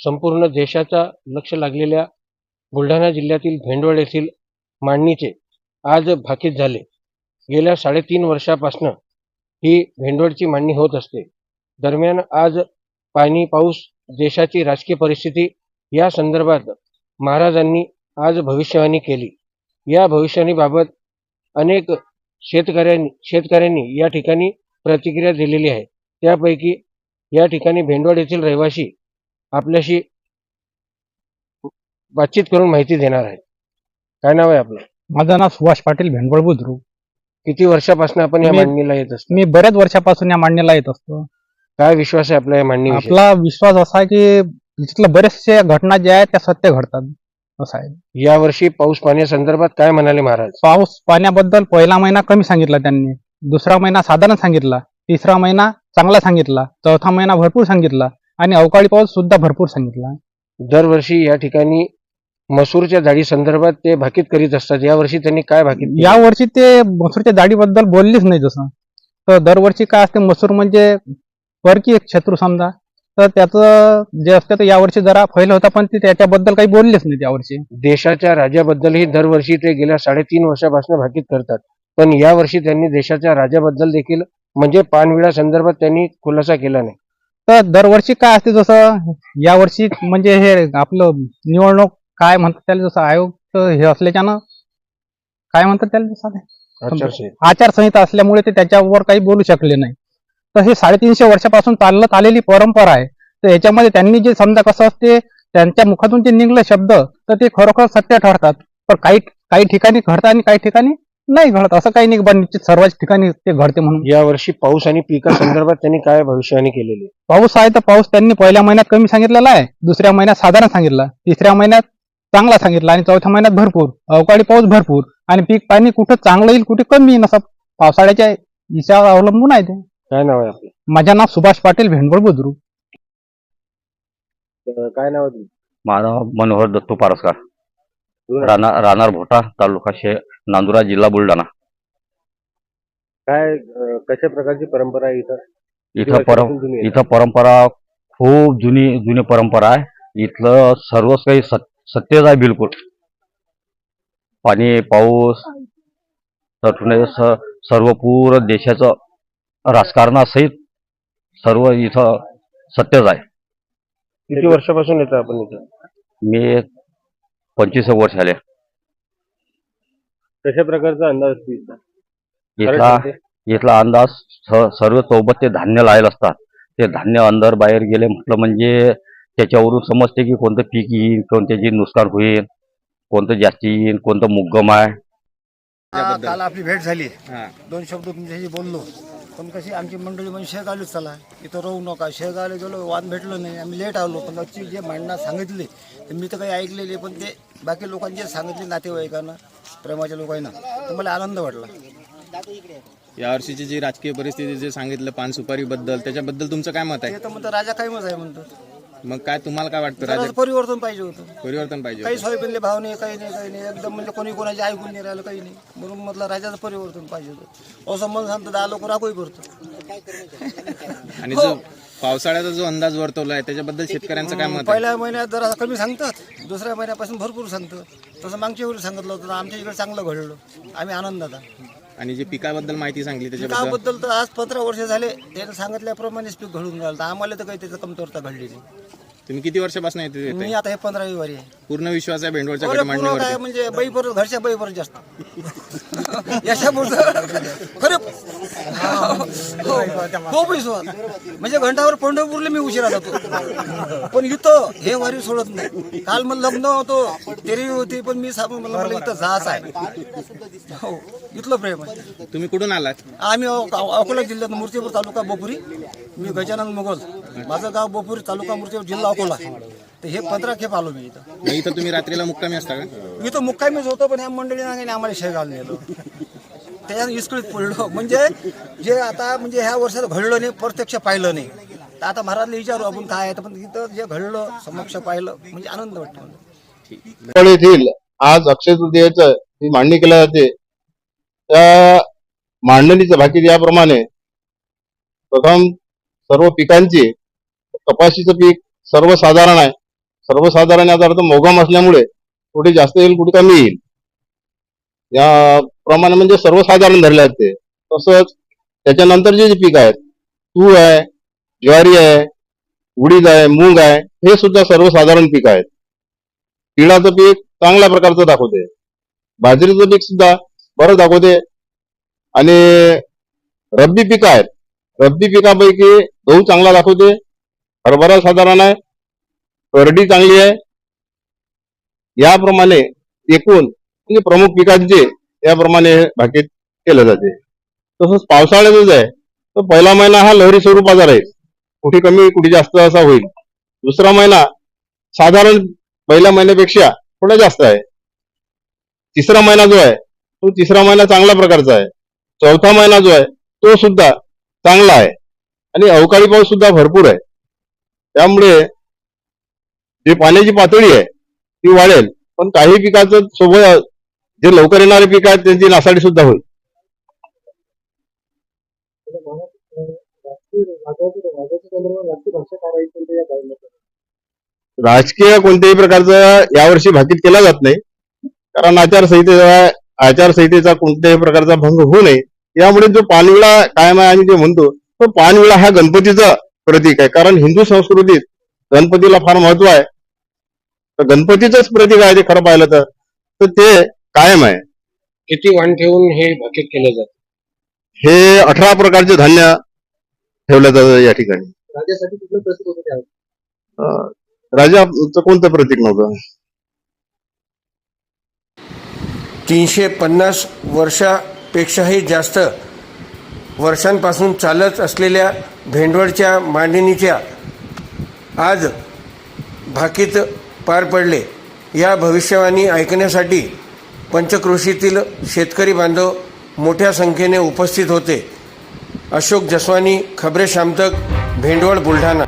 संपूर्ण देशाचा लक्ष लागलेल्या बुलढाणा जिल्ह्यातील भेंडवळ येथील मांडणीचे आज भाकीत झाले. गेल्या साडेतीन वर्षापासनं ही भेंडवळची मांडणी होत असते. दरम्यान आज पाणी पाऊस देशाची राजकीय परिस्थिती या संदर्भात महाराजांनी आज भविष्यवाणी केली. या भविष्यवाणीबाबत अनेक शेतकऱ्यांनी शेतकऱ्यांनी या ठिकाणी प्रतिक्रिया दिलेली आहे. त्यापैकी या ठिकाणी भेंडवड येथील रहिवासी आपल्याशी बातचीत करून माहिती देणार आहे. काय नाव आहे आपलं? माझं नाव सुभाष पाटील भेंडवळ बुद्रुक. किती वर्षापासून आपण या मी- मांडणीला येत असतो? मी बऱ्याच वर्षापासून या मांडणीला येत असतो. काय विश्वास आहे आपल्या या मांडणीविषयी? आपला विश्वास असा आहे की तिथल्या बरेचसे घटना ज्या आहेत त्या सत्य घडतात. असं आहे. यावर्षी पाऊस पाण्यासंदर्भात काय म्हणाले महाराज? पाऊस पाण्याबद्दल पहिला महिना कमी सांगितला त्यांनी. दुसरा महिना साधारण सांगितला. तिसरा महिना चांगला सांगितला. चौथा महिना भरपूर सांगितला. आणि अवकाळी पाऊस सुद्धा भरपूर सांगितला. दरवर्षी या ठिकाणी मसूरच्या जाडी संदर्भात ते भाकीत करीत असतात. यावर्षी त्यांनी काय भाकीत? या वर्षी ते मसूरच्या जाडीबद्दल बोललेच नाही जसं. तर दरवर्षी काय असते मसूर म्हणजे परकी एक शत्रू समजा. तर त्याचं जे असतं ते यावर्षी जरा फैल होता पण ते त्याच्याबद्दल काही बोललेच नाही यावर्षी देशाच्या राजाबद्दलही दरवर्षी ते गेल्या साडेतीन वर्षापासून भाकीत करतात. पण यावर्षी त्यांनी देशाच्या राजाबद्दल देखील म्हणजे पानविडा संदर्भात त्यांनी खुलासा केला नाही. तर दरवर्षी काय असते जसं यावर्षी म्हणजे हे आपलं निवडणूक काय म्हणतात त्याला जसं आयोग हे असल्याच्यानं काय म्हणतात त्याला जसं. आचारसंहिता. असल्यामुळे ते त्याच्यावर काही बोलू शकले नाही. तर हे साडेतीनशे वर्षापासून चालत आलेली परंपरा आहे. तर याच्यामध्ये त्यांनी जे समजा कसं असते त्यांच्या मुखातून जे निघले शब्द तर ते खरोखर सत्य ठरतात. पण काही काही ठिकाणी घडतात आणि काही ठिकाणी नाही घडत. असं काही नाही बा निश्चित सर्वच ठिकाणी ते घडते म्हणून. यावर्षी पाऊस आणि पिका संदर्भात त्यांनी काय भविष्यवाणी केलेली आहे? पाऊस आहे तर पाऊस त्यांनी पहिल्या महिन्यात कमी सांगितलेला आहे. दुसऱ्या महिन्यात साधारण सांगितला. तिसऱ्या महिन्यात चांगला सांगितला आणि चौथ्या महिन्यात भरपूर. अवकाळी पाऊस भरपूर. आणि पीक पाणी कुठं चांगलं येईल कुठे कमी येईल असं पावसाळ्याच्या हिच्यावर अवलंबून आहे ते. काय नाव आहे आपलं? माझं नाव सुभाष पाटील भेंडवळ बुद्रुक. अं, काय नाव आहे तुमचं? माझा मनोहर दत्तू पारसकर. राहणार राहणार भोटा तालुका शे नांदुरा जिल्हा बुलढाणा. काय अं, कशा प्रकारची परंपरा आहे इथं? इथं वर्षापासून? इथं परंपरा खूप जुनी जुनी परंपरा आहे. इथलं सर्वच काही सत सत्यच आहे बिलकुल. पाणी पाऊस तटणे स- सर्व पूर्ण देशाचं राजकारणासहित सर्व इथं सत्यच आहे. किती वर्षापासून येतं आपण इथं? मी पंचवीस वर्ष झाले. कशा प्रकारचा अंदाज इथला. सांगते? इथला अंदाज स- सर्व सोबत ते धान्य लायला असतात. ते धान्य अंदर बाहेर गेले म्हटलं म्हणजे त्याच्यावरून समजते की कोणतं पीक येईल कोणत्याची नुकसान होईल कोणतं जास्ती येईल कोणतं मुग्गम आहे. हा, काल आपली भेट झाली. दोन शब्द तुमच्याशी बोललो. पण कशी आमची मंडळी म्हणजे शेगावलीच चला. इथं राहू नका. शेगावला गेलो वाद भेटलो नाही. आम्ही लेट आलो. पण आजची जे मांडणं सांगितले तर मी तर काही ऐकलेले पण ते बाकी लोकांनी जे सांगितले नातेवाईकांना. प्रेमाच्या लोकांना. तर मला आनंद वाटला? या वर्षीची जी राजकीय परिस्थिती जे सांगितलं पान सुपारी बद्दल त्याच्याबद्दल तुमचं काय मत ते तर म्हणतात राजा आहे म्हणतात आहे मग काय तुम्हाला काय वाटतं जरासं राजा परिवर्तन पाहिजे होतं. परिवर्तन पाहिजे काही होतं. सोयाबीनले भाव नाही काही नाही काही नाही. एकदम म्हणजे कोणी कोणाचे ऐकून नाही राहिलं काही नाही. म्हणून म्हटलं राजाचं परिवर्तन पाहिजे होतं. असं म्हणून सांगतो दहा लोक राखोही करतो आणि जो पावसाळ्याचा जो अंदाज वर्तवला आहे त्याच्याबद्दल शेतकऱ्यांचं काय मत आहे? पहिल्या महिन्यात जरा कमी सांगतात दुसऱ्या महिन्यापासून भरपूर सांगतात. तसं मागच्या वेळी सांगितलं होतं आमच्या इकडे चांगलं घडलं. आम्ही आनंदात आहे. आणि जे पिकाबद्दल माहिती सांगली त्याच्याबद्दल? पिकाबद्दल तर आज पंधरा वर्ष झाले त्यानं सांगितल्याप्रमाणेच पीक घडून राहिलं. तर आम्हाला तर काही त्याचं कमतरता घडली नाही. तुम्ही किती वर्षापासून येते मी आता हे पंधरावी वारी आहे. पूर्ण विश्वास आहे भेंडवळच्या अरे गट पूर्ण काय मांडणीवरती म्हणजे बैपर घरच्या बैपर जास्त खरे खूप विश्वास म्हणजे घंटावर पंढरपूरला मी उशिरा जातो. पण इथं हे वारी सोडत नाही. काल मग लग्न होतो तेरी होती पण मी सांगून मला मला इथं जाच आहे. हो इथलं प्रेम आहे. तुम्ही कुठून आलात? आम्ही अकोला जिल्ह्यात मूर्तीपूर तालुका बोपुरी मी गजानन मोगल. माझं गाव बोपुरी तालुका मूर्तीपूर जिल्हा अकोला. तर हे पंधरा खेप आलो मी इथं. मग इथं तुम्ही रात्रीला मुक्कामी असता का? इथं मुक्कामीच होतो पण ह्या मंडळीने आम्हाला शेगाव नेलो. त्याच्यात इस्कळीत पडलो. म्हणजे जे आता म्हणजे ह्या वर्षात घडलं नाही प्रत्यक्ष पाहिलं नाही. तर आता महाराजला विचारू आपण काय आहे. तर पण इथं जे घडलं समक्ष पाहिलं म्हणजे आनंद वाटतो. मला. येथील आज अक्षय तृतीयेचं जी मांडणी केल्या जाते त्या मांडणीचं भाकीत याप्रमाणे प्रथम सर्व पिकांची कपाशीचं पीक सर्वसाधारण आहे. सर्वसाधारण याचा अर्थ मोगाम असल्यामुळे कुठे जास्त येईल कुठे कमी येईल. या प्रमाणे म्हणजे सर्वसाधारण धरले आहेत ते. तसंच त्याच्यानंतर जे जे पीक आहेत तूर आहे ज्वारी आहे उडीद आहे मूग आहे हे सुद्धा सर्वसाधारण पीक आहेत. तिळाचं पीक चांगल्या प्रकारचं दाखवते. बाजरीचं पीक सुद्धा बरं दाखवते. आणि रब्बी पीक आहेत. रब्बी पिकापैकी गहू चांगला दाखवते. हरभरा साधारण आहे. करडी चांगली आहे. याप्रमाणे एकूण म्हणजे प्रमुख पिकांचे याप्रमाणे भाकीत केलं जाते. तसंच पावसाळ्यातच आहे. तर पहिला महिना हा लहरी स्वरूपाचा राहील कुठे कमी कुठे जास्त असा होईल. दुसरा महिना साधारण पहिल्या महिन्यापेक्षा थोडा जास्त आहे. तिसरा महिना जो आहे तो तिसरा महिना चांगल्या प्रकारचा आहे. चौथा महिना जो आहे तो सुद्धा चांगला आहे. आणि अवकाळी पाऊस सुद्धा भरपूर आहे. त्यामुळे जे पाण्याची पातळी आहे ती वाढेल. पण काही पिकाचं सोबत जे लवकर येणारे पीक आहेत त्यांची नासाडी सुद्धा होईल. राजकीय कोणत्याही प्रकारचा यावर्षी भाकीत केला जात नाही. कारण आचारसंहितेचा आचारसंहितेचा कोणत्याही प्रकारचा भंग होऊ नये. यामुळे जो पानविळा कायम आहे आणि जे म्हणतो तो पानविळा हा गणपतीचा प्रतीक आहे. कारण हिंदू संस्कृतीत गणपतीला फार महत्त्व आहे. तर गणपतीचंच प्रतीक आहे ते खरं पाहिलं तर. तर ते कायम आहे. किती वाण ठेवून हे भाकीत केले जाते? हे अठरा प्रकारचे धान्य ठेवलं जातं या ठिकाणी. राज्यासाठी कुठलं प्रतीक होतं अं, राजाचं कोणतं प्रतीक नव्हतं? तीनशे पन्नास पेक्षाही जास्त वर्षांपासून चालत असलेल्या भेंडवळच्या मांडणीच्या आज भाकीत पार पडले. या भविष्यवाणी ऐकण्यासाठी पंचक्रोशीतील शेतकरी बांधव मोठ्या संख्येने उपस्थित होते. अशोक जसवानी खबरे शामतक भेंडवळ बुलढाणा.